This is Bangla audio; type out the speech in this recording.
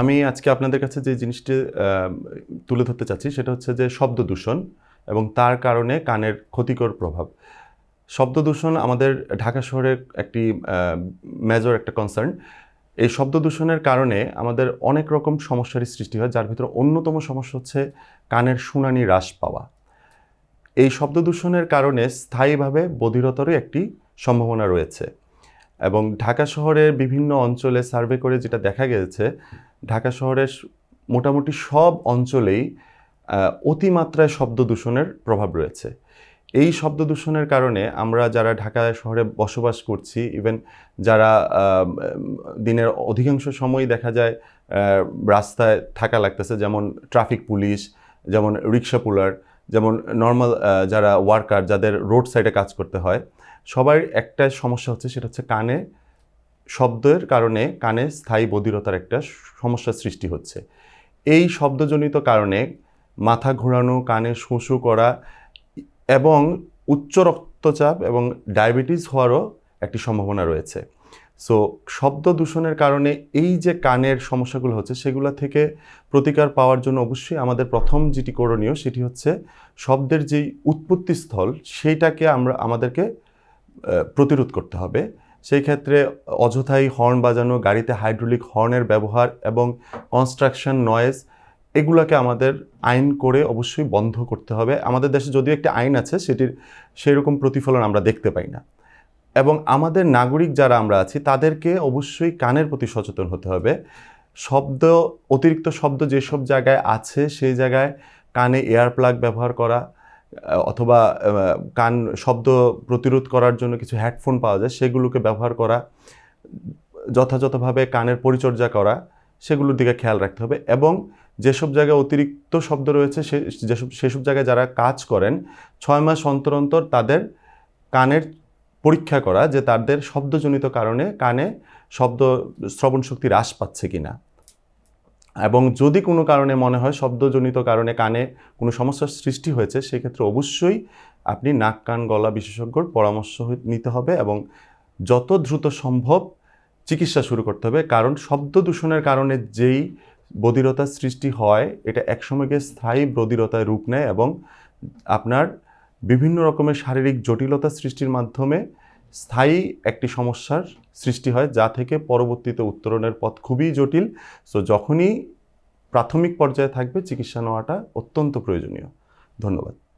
আমি আজকে আপনাদের কাছে যে জিনিসটি তুলে ধরতে চাচ্ছি সেটা হচ্ছে যে শব্দ দূষণ এবং তার কারণে কানের ক্ষতিকর প্রভাব। শব্দ দূষণ আমাদের ঢাকা শহরের একটি মেজর একটা কনসার্ন এই শব্দ দূষণের কারণে আমাদের অনেক রকম সমস্যারই সৃষ্টি হয়, যার ভিতরে অন্যতম সমস্যা হচ্ছে কানের শুনানি হ্রাস পাওয়া। এই শব্দ দূষণের কারণে স্থায়ীভাবে বধিরতারও একটি সম্ভাবনা রয়েছে এবং ঢাকা শহরের বিভিন্ন অঞ্চলে সার্ভে করে যেটা দেখা গেছে ঢাকা শহরের মোটামুটি সব অঞ্চলেই অতিমাত্রায় শব্দ দূষণের প্রভাব রয়েছে। এই শব্দ দূষণের কারণে আমরা যারা ঢাকা শহরে বসবাস করছি ইভেন যারা দিনের অধিকাংশ সময় দেখা যায় রাস্তায় থাকা লাগতেছে, যেমন ট্রাফিক পুলিশ, যেমন রিক্সা পুলার, যেমন নর্মাল যারা ওয়ার্কার যাদের রোড সাইডে কাজ করতে হয়, সবার একটা সমস্যা হচ্ছে, সেটা হচ্ছে কানে শব্দের কারণে কানে স্থায়ী বধিরতার একটা সমস্যার সৃষ্টি হচ্ছে। এই শব্দজনিত কারণে মাথা ঘোরানো, কানে শুঁশু করা এবং উচ্চ রক্তচাপ এবং ডায়াবেটিস হওয়ারও একটি সম্ভাবনা রয়েছে। সো শব্দ দূষণের কারণে এই যে কানের সমস্যাগুলো হচ্ছে, সেগুলো থেকে প্রতিকার পাওয়ার জন্য অবশ্যই আমাদের প্রথম যেটি করণীয়, সেটি হচ্ছে শব্দের যেই উৎপত্তিস্থল সেইটাকে আমরা, আমাদেরকে প্রতিরোধ করতে হবে। সেই ক্ষেত্রে অযথাই হর্ন বাজানো, গাড়িতে হাইড্রোলিক হর্নের ব্যবহার এবং কনস্ট্রাকশন নয়েজ, এগুলোকে আমাদের আইন করে অবশ্যই বন্ধ করতে হবে। আমাদের দেশে যদিও একটি আইন আছে, সেটির সেই রকম প্রতিফলন আমরা দেখতে পাই না। এবং আমাদের নাগরিক যারা আমরা আছি, তাদেরকে অবশ্যই কানের প্রতি সচেতন হতে হবে। শব্দ, অতিরিক্ত শব্দ যেসব জায়গায় আছে, সেই জায়গায় কানে এয়ার প্লাগ ব্যবহার করা অথবা কান শব্দ প্রতিরোধ করার জন্য কিছু হেডফোন পাওয়া যায়, সেগুলোকে ব্যবহার করা, যথাযথভাবে কানের পরিচর্যা করা, সেগুলোর দিকে খেয়াল রাখতে হবে এবং যেসব জায়গায় অতিরিক্ত শব্দ রয়েছে, সে, যেসব, সেসব জায়গায় যারা কাজ করেন, ছয় মাস অন্তর অন্তর তাদের কানের পরীক্ষা করা যে তাদের শব্দজনিত কারণে কানে শব্দ, শ্রবণ শক্তি হ্রাস পাচ্ছে কিনা। এবং যদি কোনো কারণে মনে হয় শব্দজনিত কারণে কানে কোনো সমস্যার সৃষ্টি হয়েছে, সেক্ষেত্রে অবশ্যই আপনি নাক, কান, গলা বিশেষজ্ঞর পরামর্শ নিতে হবে এবং যত দ্রুত সম্ভব চিকিৎসা শুরু করতে হবে। কারণ শব্দ দূষণের কারণে যেই বধিরতার সৃষ্টি হয়, এটা একসময় গিয়ে স্থায়ী বধিরতায় রূপ নেয় এবং আপনার বিভিন্ন রকমের শারীরিক জটিলতা সৃষ্টির মাধ্যমে স্থায়ী একটি সমস্যার সৃষ্টি হয় যা থেকে পরবর্তীতে উত্তরণের পথ খুবই জটিল। সো যখনই প্রাথমিক পর্যায়ে থাকবে, চিকিৎসা নেওয়াটা অত্যন্ত প্রয়োজনীয়। ধন্যবাদ।